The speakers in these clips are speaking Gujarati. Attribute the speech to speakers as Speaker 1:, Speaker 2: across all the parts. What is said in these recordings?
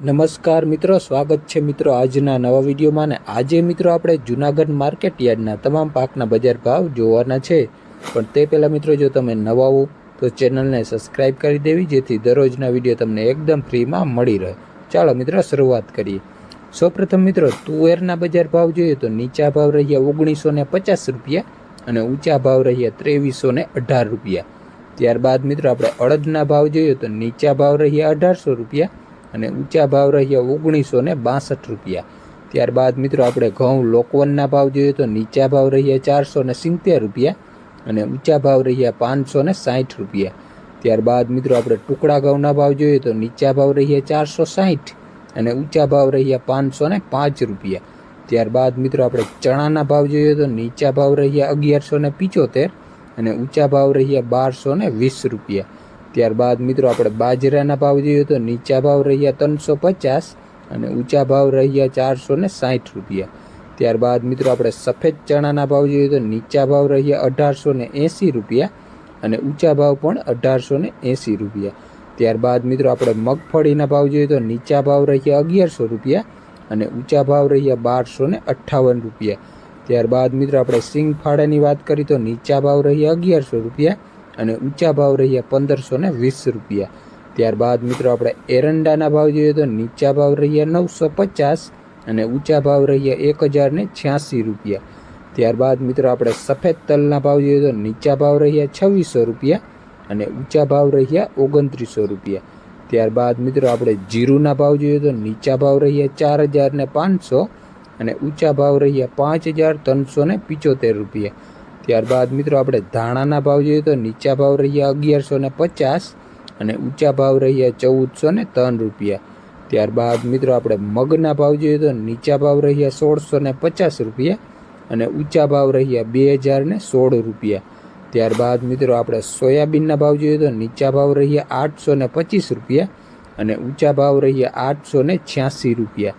Speaker 1: નમસ્કાર મિત્રો, સ્વાગત છે મિત્રો આજના નવા વિડીયોમાં ને આજે મિત્રો આપણે જુનાગઢ માર્કેટ યાર્ડના તમામ પાકના બજાર ભાવ જોવાના છે. પણ તે પહેલાં મિત્રો, જો તમે નવા હો, તો ચેનલને સબસ્ક્રાઈબ કરી દેવી, જેથી દરરોજના વીડિયો તમને એકદમ ફ્રીમાં મળી રહે. ચાલો મિત્રો, શરૂઆત કરીએ. સૌપ્રથમ મિત્રો, તુવેરના બજાર ભાવ જોઈએ તો નીચા ભાવ રહ્યા ઓગણીસો ને પચાસ રૂપિયા અને ઊંચા ભાવ રહ્યા ત્રેવીસો ને અઢાર રૂપિયા. ત્યારબાદ મિત્રો, આપણે અડદના ભાવ જોઈએ તો નીચા ભાવ રહ્યા અઢારસો રૂપિયા અને ઊંચા ભાવ રહ્યા ઓગણીસો ને બાસઠ રૂપિયા. ત્યારબાદ મિત્રો આપણે ઘઉં લોકવનના ભાવ જોઈએ તો નીચા ભાવ રહ્યા ચારસો ને સિત્તેર રૂપિયા અને ઊંચા ભાવ રહ્યા પાંચસો ને સાઠ રૂપિયા. ત્યારબાદ મિત્રો આપણે ટુકડા ઘઉંના ભાવ જોઈએ તો નીચા ભાવ રહ્યા ચારસો સાહીઠ અને ઊંચા ભાવ રહ્યા પાંચસો ને પાંચ રૂપિયા. ત્યારબાદ મિત્રો આપણે ચણાના ભાવ જોઈએ તો નીચા ભાવ રહ્યા અગિયારસો ને પિચોતેર અને ઊંચા ભાવ રહ્યા બારસો ને વીસ રૂપિયા. ત્યારબાદ મિત્રો આપણે બાજરાના ભાવ જોઈએ તો નીચા ભાવ રહ્યા ત્રણસો પચાસ અને ઊંચા ભાવ રહ્યા ચારસો ને સાઠ રૂપિયા. ત્યારબાદ મિત્રો આપણે સફેદ ચણાના ભાવ જોઈએ તો નીચા ભાવ રહ્યા અઢારસો ને એંસી રૂપિયા અને ઊંચા ભાવ પણ અઢારસો ને એંસી રૂપિયા. ત્યારબાદ મિત્રો આપણે મગફળીના ભાવ જોઈએ તો નીચા ભાવ રહ્યા અગિયારસો રૂપિયા અને ઊંચા ભાવ રહ્યા બારસો ને અઠ્ઠાવન રૂપિયા. ત્યારબાદ મિત્રો આપણે સિંગ ફાળાની વાત કરીએ તો નીચા ભાવ રહ્યા અગિયારસો રૂપિયા અને ઊંચા ભાવ રહ્યા પંદરસો ને વીસ રૂપિયા. ત્યારબાદ મિત્રો આપણે એરંડાના ભાવ જોઈએ તો નીચા ભાવ રહ્યા નવસો પચાસ અને ઊંચા ભાવ રહ્યા એક હજાર ને છ્યાસી રૂપિયા. ત્યારબાદ મિત્રો આપણે સફેદ તલના ભાવ જોઈએ તો નીચા ભાવ રહ્યા છવ્વીસો રૂપિયા અને ઊંચા ભાવ રહ્યા ઓગણત્રીસો રૂપિયા. ત્યારબાદ મિત્રો આપણે જીરુના ભાવ જોઈએ તો નીચા ભાવ રહ્યા ચાર હજાર ને પાંચસો અને ઊંચા ભાવ રહ્યા પાંચ હજાર ત્રણસો ને પિચોતેર રૂપિયા. ત્યારબાદ મિત્રો આપણે ધાણાના ભાવ જોઈએ તો નીચા ભાવ રહ્યા અગિયારસો ને પચાસ અને ઊંચા ભાવ રહ્યા ચૌદસો ને ત્રણ રૂપિયા. ત્યારબાદ મિત્રો આપણે મગના ભાવ જોઈએ તો નીચા ભાવ રહ્યા સોળસો ને પચાસ રૂપિયા અને ઊંચા ભાવ રહ્યા બે હજાર ને સોળ રૂપિયા. ત્યારબાદ મિત્રો આપણે સોયાબીનના ભાવ જોઈએ તો નીચા ભાવ રહ્યા આઠસો ને પચીસ રૂપિયા અને ઊંચા ભાવ રહ્યા આઠસો ને છ્યાસી રૂપિયા.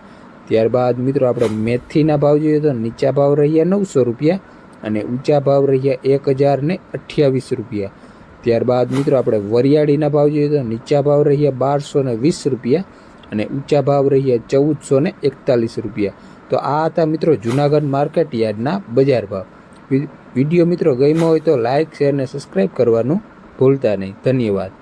Speaker 1: ત્યારબાદ મિત્રો આપણે મેથીના ભાવ જોઈએ તો નીચા ભાવ રહ્યા નવસો રૂપિયા અને ઊંચા ભાવ રહ્યા એક હજાર ને અઠ્યાવીસ રૂપિયા. ત્યારબાદ મિત્રો આપણે વરિયાળીના ભાવ જોઈએ તો નીચા ભાવ રહ્યા બારસો ને વીસ રૂપિયા અને ઊંચા ભાવ રહ્યા ચૌદસો ને એકતાલીસ રૂપિયા. તો આ હતા મિત્રો જુનાગઢ માર્કેટ યાર્ડના બજાર ભાવ. વીડિયો મિત્રો ગમ્યો હોય તો લાઇક શેર અને સબસ્ક્રાઈબ કરવાનું ભૂલતા નહીં. ધન્યવાદ.